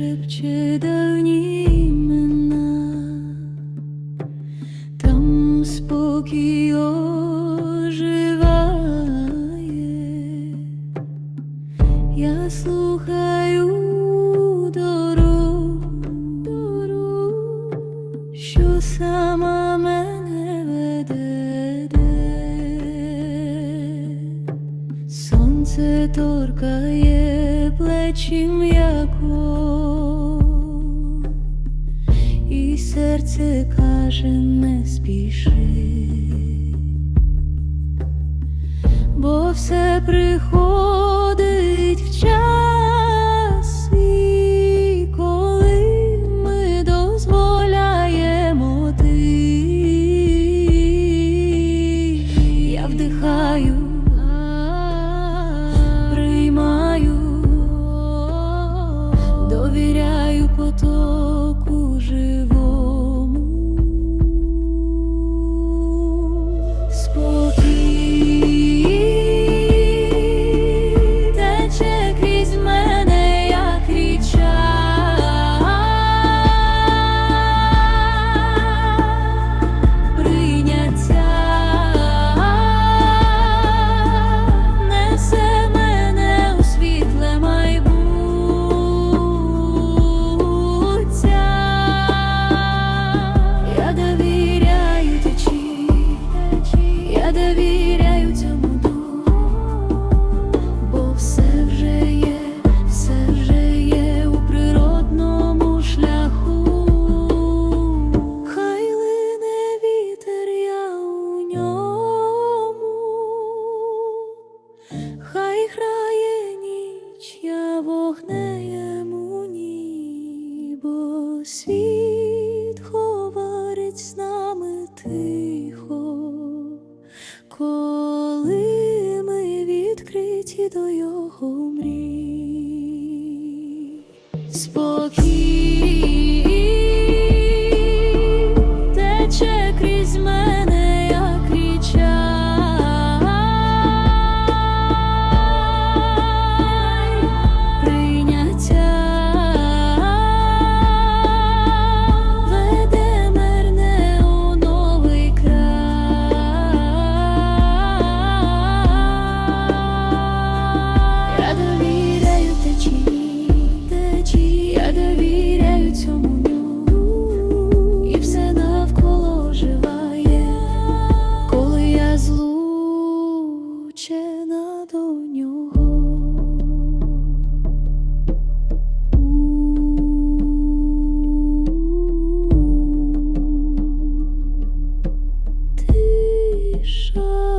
szepcie dalnimy na. Tam spokój веде, сонце торкає плечі м'яко, і серце каже, не спіши, бо все приходить. довіряю потоку життя. вогнеєм у нібо світ говорить з нами тихо, коли ми відкриті до його мрій. Спокій цьому дню, і все навколо оживає, коли я злучена до нього. Тиша.